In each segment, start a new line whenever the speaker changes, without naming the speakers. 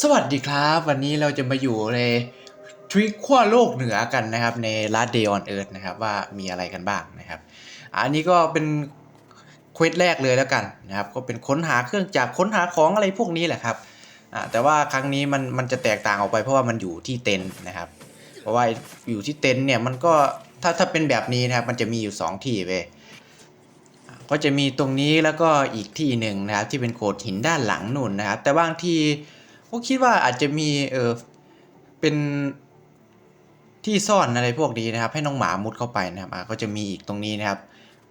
สวัสดีครับ วันนี้เราจะมาอยู่ในทริคขั้วโลกเหนือกันนะครับ ใน Last Day on Earth นะครับ ว่ามีอะไรกันบ้างนะครับ อันนี้ก็เป็นเควสแรกเลยแล้วกันนะครับ ก็เป็นค้นหาเครื่องจักรค้นหาของอะไรพวกนี้แหละครับแต่ว่าครั้งนี้มันมันจะแตกต่างออกไปเพราะว่ามันอยู่ที่เต็นท์นะครับ เพราะว่าอยู่ที่เต็นท์เนี่ยมันก็ถ้าถ้าเป็นแบบนี้นะครับมันจะมีอยู่สองที่เว้ย ก็จะมีตรงนี้แล้วก็อีกที่หนึ่งนะครับที่เป็นโขดหินด้านหลังนู่นนะครับ แต่บางทีก็คิดว่าอาจจะมีเออเป็นที่ซ่อนอะไรพวกนี้นะครับ ให้น้องหมามุดเข้าไปนะครับก็จะมีอีกตรงนี้นะครับ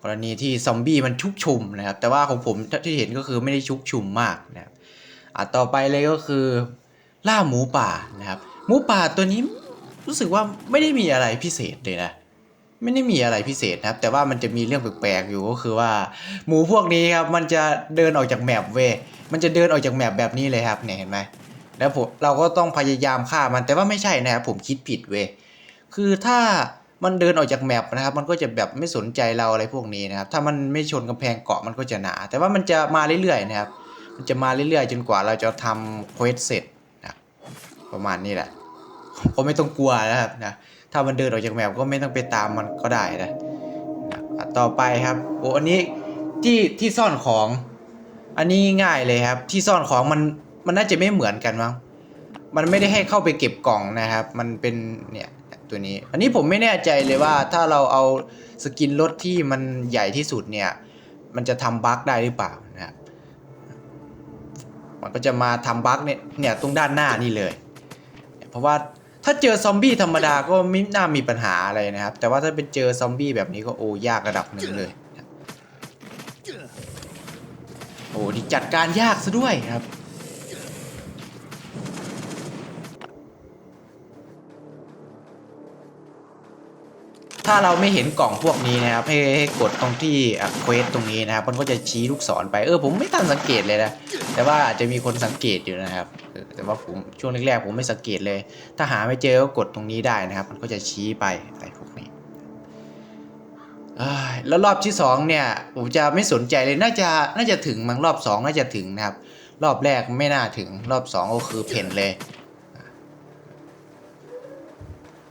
กรณีที่ซอมบี้มันชุกชุมนะครับ แต่ว่าของผมที่เห็นก็คือไม่ได้ชุกชุมมากนะครับอะต่อไปเลยก็คือล่าหมูป่านะครับ หมูป่าตัวนี้รู้สึกว่าไม่ได้มีอะไรพิเศษเลยนะ ไม่ได้มีอะไรพิเศษนะครับ แต่ว่ามันจะมีเรื่องแปลกๆอยู่ก็คือว่า หมูพวกนี้ครับมันจะเดินออกจากแมปเว้ยมันจะเดินออกจากแมปแบบนี้เลยครับเนี่ยเห็นไหมแล้วผมเราก็ต้องพยายามฆ่ามันแต่ว่าไม่ใช่นะครับผมคิดผิดเว้ยคือถ้ามันเดินออกจากแมปนะครับ มันก็จะแบบไม่สนใจเราอะไรพวกนี้นะครับ ถ้ามันไม่ชนกำแพงเกาะมันก็จะหนา แต่ว่ามันจะมาเรื่อยๆนะครับ มันจะมาเรื่อยๆ จนกว่าเราจะทำเควสเสร็จนะประมาณนี้แหละ ก็ไม่ต้องกลัวนะครับนะถ้ามันเดินออกจากแมปก็ไม่ต้องไปตามมันก็ได้นะนะต่อไปครับโอ้อันนี้ที่ที่ซ่อนของอันนี้ง่ายเลยครับ ที่ซ่อนของมันมันน่าจะไม่เหมือนกันมั้งมันไม่ได้ให้เข้าไปเก็บกล่องนะครับ มันเป็นเนี่ยตัวนี้ อันนี้ผมไม่แน่ใจเลยว่าถ้าเราเอาสกินรถที่มันใหญ่ที่สุดเนี่ย มันจะทำบั๊กได้หรือเปล่านะครับมันก็จะมาทำบั๊กเนี่ยเนี่ยตรงด้านหน้านี่เลย เพราะว่า ถ้าเจอซอมบี้ธรรมดาก็ไม่น่ามีปัญหาอะไรนะครับ แต่ว่าถ้าเป็นเจอซอมบี้แบบนี้ก็โอ้ยากระดับหนึ่งเลย โอ้ที่จัดการยากซะด้วยครับ ถ้าเราไม่เห็นกล่องพวกนี้นะครับให้ให้กดตรงที่เควสตรงนี้นะครับมันก็จะชี้ลูกศรไปเออผมไม่ทันสังเกตเลยนะแต่ว่าอาจจะมีคนสังเกตอยู่นะครับ แต่ว่าผมช่วงแรกๆผมไม่สังเกตเลย ถ้าหาไม่เจอก็กดตรงนี้ได้นะครับ มันก็จะชี้ไปอะไรพวกนี้แล้วรอบที่สองเนี่ยผมจะไม่สนใจเลยน่าจะน่าจะถึงมั้งรอบสองน่าจะถึงนะครับ รอบแรกไม่น่าถึงรอบสองก็คือเพ่นเลย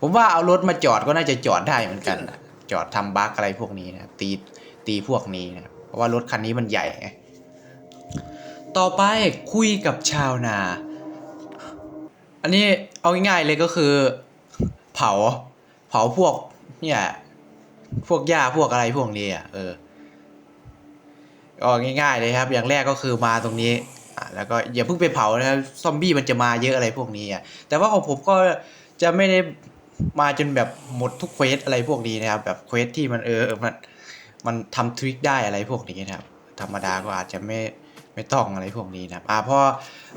ผมว่าเอารถมาจอดก็น่าจะจอดได้เหมือนกันนะจอดทำบั๊กอะไรพวกนี้นะตีตีพวกนี้นะเพราะว่ารถคันนี้มันใหญ่ ต่อไปคุยกับชาวนา อันนี้เอาง่ายๆเลยก็คือ เผา เผาพวกเนี่ยพวกหญ้าพวกอะไรพวกนี้อะเออก็ง่ายๆเลยครับ อย่างแรกก็คือมาตรงนี้อะแล้วก็อย่าเพิ่งไปเผานะครับซอมบี้มันจะมาเยอะอะไรพวกนี้อะแต่ว่าของผมก็จะไม่ได้ มาจนแบบหมดทุกเควสอะไรพวกนี้นะครับ แบบเควสที่มันเออมันมันทำทริคได้อะไรพวกนี้นะครับธรรมดาก็อาจจะไม่ไม่ต้องอะไรพวกนี้นะครับอ่าพอ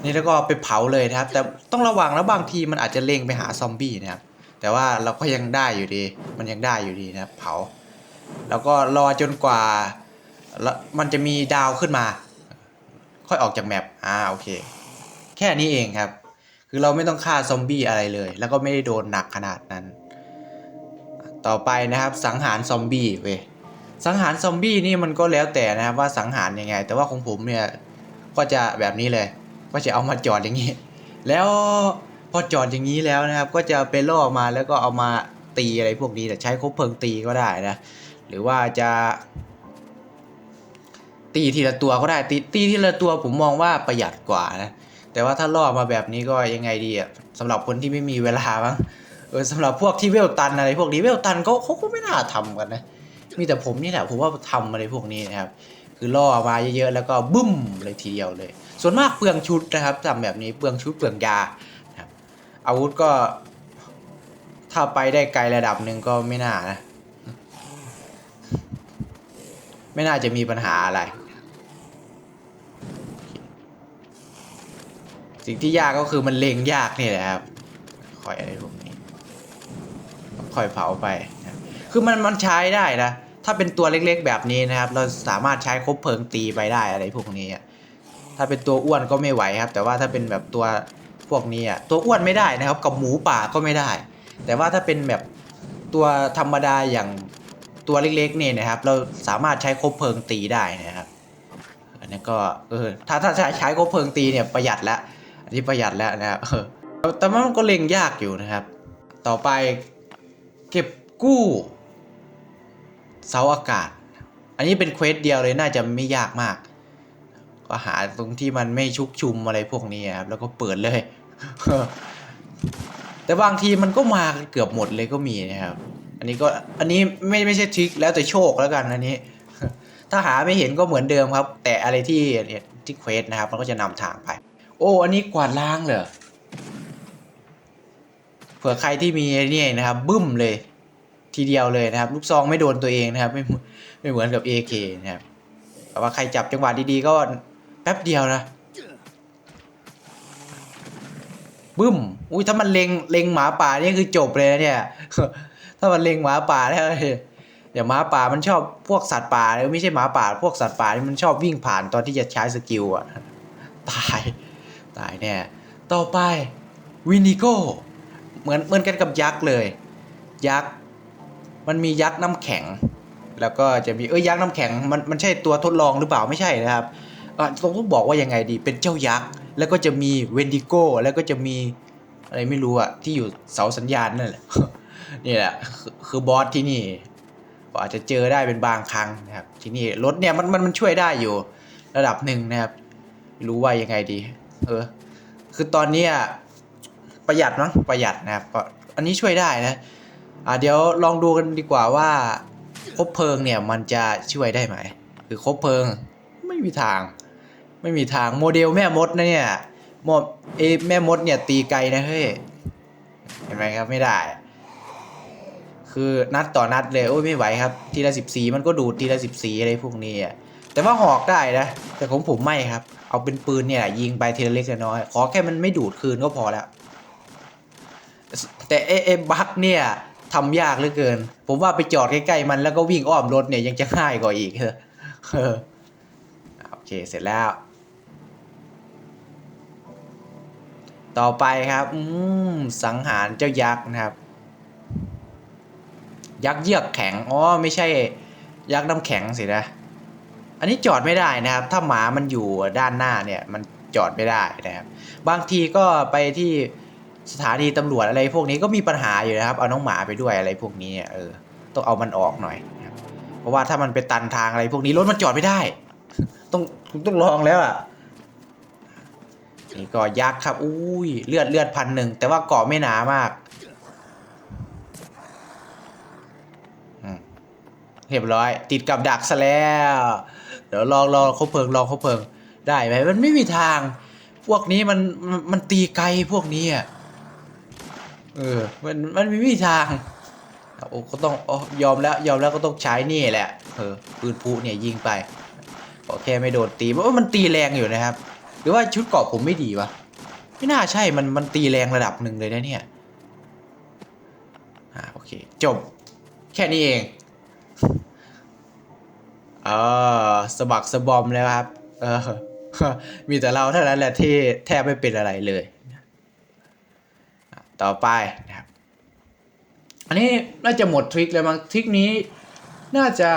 นี่แล้วก็ไปเผาเลยนะครับ แต่ต้องระวังแล้วบางทีมันอาจจะเล็งไปหาซอมบี้นะครับ แต่ว่าเราก็ยังได้อยู่ดี มันยังได้อยู่ดีนะครับ เผา แล้วก็รอจนกว่าแล้วมันจะมีดาวขึ้นมา ค่อยออกจากแมปอ่าโอเค แค่นี้เองครับ คือเราไม่ต้องฆ่าซอมบี้อะไรเลย แล้วก็ไม่ได้โดนหนักขนาดนั้น ต่อไปนะครับสังหารซอมบี้เว้ยสังหารซอมบี้นี่มันก็แล้วแต่นะครับว่าสังหารยังไง แต่ว่าของผมเนี่ยก็จะแบบนี้เลย ก็จะเอามาจอดอย่างนี้ แล้วพอจอดอย่างนี้แล้วนะครับ ก็จะไปล่อมาแล้วก็เอามาตีอะไรพวกนี้แต่ใช้คบเพลิงตีก็ได้นะหรือว่าจะ ตีทีละตัวก็ได้ตีตีทีละตัวผมมองว่าประหยัดกว่านะ แต่ว่าถ้าล่อมาแบบนี้ก็ยังไงดีอะสำหรับคนที่ไม่มีเวลาบ้างเออสำหรับพวกที่เวลตันอะไรพวกนี้เวลตันเขาเขาก็ไม่น่าทำกันนะมีแต่ผมนี่แหละผมว่าทำอะไรพวกนี้นะครับ คือล่อมาเยอะๆแล้วก็บึ้มเลยทีเดียวเลย ส่วนมากเปลืองชุดนะครับทำแบบนี้เปลืองชุดเปลืองยาครับอาวุธก็ ถ้าไปได้ไกลระดับหนึ่งก็ไม่น่านะ ไม่น่าจะมีปัญหาอะไร สิ่งที่ยากก็คือมันเล็งยากนี่แหละครับคอยอะไรพวกนี้คอยเผาไปคือมันมันใช้ได้นะถ้าเป็นตัวเล็กๆแบบนี้นะครับ เราสามารถใช้คบเพลิงตีไปได้อะไรพวกนี้ถ้าเป็นตัวอ้วนก็ไม่ไหวครับ แต่ว่าถ้าเป็นแบบตัวพวกนี้อะตัวอ้วนไม่ได้นะครับ กับหมูป่าก็ไม่ได้ แต่ว่าถ้าเป็นแบบตัวธรรมดาอย่างตัวเล็กๆเนี่ยนะครับ เราสามารถใช้คบเพลิงตีได้นะครับอันนี้ก็เออถ้าถ้าใช้ใช้คบเพลิงตีเนี่ยประหยัดแล้วันนี้ประหยัดแล้วนะครับแต่แต่มันก็เล็งยากอยู่นะครับ ต่อไปเก็บกู้เสาอากาศ อันนี้เป็นเควสเดียวเลยน่าจะไม่ยากมาก ก็หาตรงที่มันไม่ชุกชุมอะไรพวกนี้ครับ แล้วก็เปิดเลย แต่บางทีมันก็มาเกือบหมดเลยก็มีนะครับ อันนี้ก็อันนี้ไม่ไม่ใช่ทริคแล้วแต่โชคแล้วกันอันนี้ ถ้าหาไม่เห็นก็เหมือนเดิมครับ แต่อะไรที่ที่เควสนะครับ มันก็จะนำทางไป โอ้ อันนี้กวาดล้างเหรอ เผื่อใครที่มีนี่นะครับ บึ้มเลย ทีเดียวเลยนะครับ ลูกซองไม่โดนตัวเองนะครับ ไม่ไม่เหมือนกับ AK นะครับ แต่ว่าใครจับจังหวะดีๆก็แป๊บเดียวนะ บึ้ม อุ้ยถ้ามันเล็งเล็งหมาป่านี่คือจบเลยนะเนี่ย ถ้ามันเล็งหมาป่าแล้วเดี๋ยวหมาป่ามันชอบพวกสัตว์ป่าหรือไม่ใช่หมาป่า พวกสัตว์ป่านี่มันชอบวิ่งผ่านตอนที่จะใช้สกิลอะตาย ตายแน่ ต่อไปวินิโก้เหมือนเหมือนกันกับยักษ์เลย ยักษ์มันมียักษ์น้ำแข็ง แล้วก็จะมีเอ้ยยักษ์น้ำแข็งมันมันใช่ตัวทดลองหรือเปล่าไม่ใช่นะครับต้องต้องบอกว่ายังไงดีเป็นเจ้ายักษ์แล้วก็จะมีเวนดิโก้แล้วก็จะมีอะไรไม่รู้อะที่อยู่เสาสัญญาณนั่นแหละนี่แหละคือบอสที่นี่ก็อาจจะเจอได้เป็นบางครั้งนะครับที่นี่รถเนี่ยมันมันมันช่วยได้อยู่ระดับหนึ่งนะครับ รู้ว่ายังไงดี เออ คือตอนนี้ยประหยัดมั้งประหยัดนะครับก็อันนี้ช่วยได้นะอ่าเดี๋ยวลองดูกันดีกว่าว่าคบเพลิงเนี่ยมันจะช่วยได้ไหม คือคบเพลิงไม่มีทาง ไม่มีทางโมเดลแม่มดนะเนี่ยโมเอแม่มดเนี่ยตีไกลนะเฮ้ยเห็นไหมครับไม่ได้ คือนัดต่อนัดเลยโอ้ยไม่ไหวครับ ทีละสิบสี่มันก็ดูดทีละสิบสี่อะไรพวกนี้อะ แต่ว่าหอกได้นะ แต่ของผมไม่ครับ เอาเป็นปืนเนี่ยยิงไปทีละเล็กทีน้อยขอแค่มันไม่ดูดคืนก็พอแล้ว แต่เอเอบักเนี่ยทำยากเหลือเกิน ผมว่าไปจอดใกล้ๆมันแล้วก็วิ่งอ้อมรถเนี่ยยังจะง่ายกว่าอีกเออเออโอเคเสร็จแล้ว ต่อไปครับ อืมสังหารเจ้ายักษ์นะครับ ยักษ์เยือกแข็งอ๋อไม่ใช่ ยักษ์น้ำแข็งสินะ อันนี้จอดไม่ได้นะครับ ถ้าหมามันอยู่ด้านหน้าเนี่ยมันจอดไม่ได้นะครับ บางทีก็ไปที่สถานีตำรวจอะไรพวกนี้ก็มีปัญหาอยู่นะครับ เอาน้องหมาไปด้วยอะไรพวกนี้เออต้องเอามันออกหน่อยนะครับเพราะว่าถ้ามันไปตันทางอะไรพวกนี้รถมันจอดไม่ได้ ต้องต้องลองแล้วอะนี่ก็ยักษ์ครับอุ้ยเลือดเลือดพันหนึ่งแต่ว่าเกาะไม่หนามากอืมเรียบร้อย ติดกับดักซะแล้ว เดี๋ยวลองลองเขาเพิงลองเขาเพิงได้ไหมมันไม่มีทาง พวกนี้มันมันมันตีไกลพวกนี้อะเออมันมันไม่มีทางโอ้ก็ต้องอ๋อยอมแล้วยอมแล้วก็ต้องใช้นี่แหละเออปืนพุเนี่ยยิงไปก็แค่ไม่โดนตีเพราะว่ามันตีแรงอยู่นะครับ หรือว่าชุดเกราะผมไม่ดีวะไม่น่าใช่มันมันตีแรงระดับหนึ่งเลยนะเนี่ยอ่าโอเคจบแค่นี้เอง เออสะบักสะบอมแล้วครับ เออ มีแต่เราเท่านั้นแหละที่แทบไม่เป็นอะไรเลย ต่อไปนะครับ อันนี้น่าจะหมดทริคแล้วมั้งทริคนี้ น่าจะ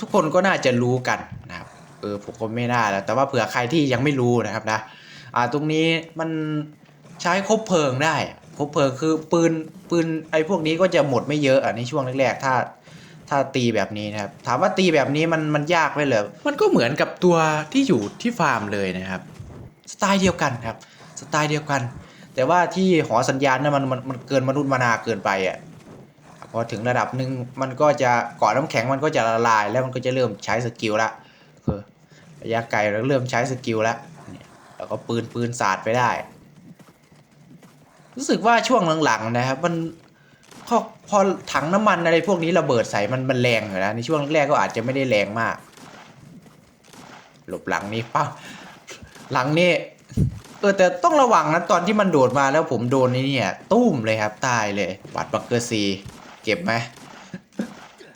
ทุกคนก็น่าจะรู้กันนะครับ เออผมก็ไม่น่าแล้ว แต่ว่าเผื่อใครที่ยังไม่รู้นะครับนะ อ่าตรงนี้มันใช้คบเพลิงได้คบเพลิงคือปืนปืนไอ้พวกนี้ก็จะหมดไม่เยอะอะในช่วงแรกๆถ้า ถ้าตีแบบนี้นะครับถามว่าตีแบบนี้มันมันยากไหมเหรอมันก็เหมือนกับตัวที่อยู่ที่ฟาร์มเลยนะครับสไตล์เดียวกันครับสไตล์เดียวกัน แต่ว่าที่หอสัญญาณนั้นมันมันมันเกินมนุษย์มนาเกินไปอะพอถึงระดับหนึ่งมันก็จะเกาะน้ำแข็งมันก็จะละลาย แล้วมันก็จะเริ่มใช้สกิลละคือระยะไกลแล้วเริ่มใช้สกิลล้วเนี่ยแล้วก็ปืนปืนสาดไปได้ รู้สึกว่าช่วงหลังๆนะครับ มัน พอพอถังน้ำมันอะไรพวกนี้ระเบิดใส่มันมันแรงอยู่นะในช่วงแรกก็อาจจะไม่ได้แรงมาก หลบหลังนี้ป้าหลังนี่เออแต่ต้องระวังนะตอนที่มันโดดมาแล้วผมโดนนี่เนี่ยตุ้มเลยครับตายเลยบัตรบังเกอร์ซีเก็บไหม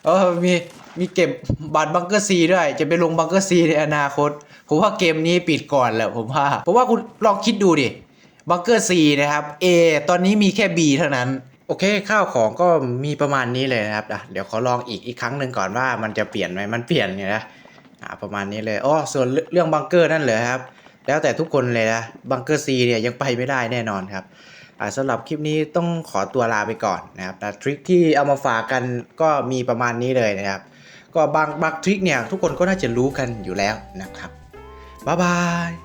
เออมีมีเก็บบัตรบังเกอร์ซีด้วย จะไปลงบังเกอร์ซีในอนาคตผมว่าเกมนี้ปิดก่อนแหละผมว่าเพราะว่าคุณลองคิดดูดิบังเกอร์ซีนะครับ A ตอนนี้มีแค่ B เท่านั้น โอเคข้าวของก็มีประมาณนี้เลยนะครับอะเดี๋ยวขอลองอีกอีกครั้งหนึ่งก่อนว่ามันจะเปลี่ยนไหมมันเปลี่ยนเนี่ยนะอ่าประมาณนี้เลยอ๋อส่วนเรื่องบังเกอร์นั่นเหรอครับ แล้วแต่ทุกคนเลยนะบังเกอร์ซีเนี่ยยังไปไม่ได้แน่นอนครับอ่าสำหรับคลิปนี้ต้องขอตัวลาไปก่อนนะครับแต่ทริคที่เอามาฝากกันก็มีประมาณนี้เลยนะครับ ก็บางบางทริคเนี่ยทุกคนก็น่าจะรู้กันอยู่แล้วนะครับบ๊ายบาย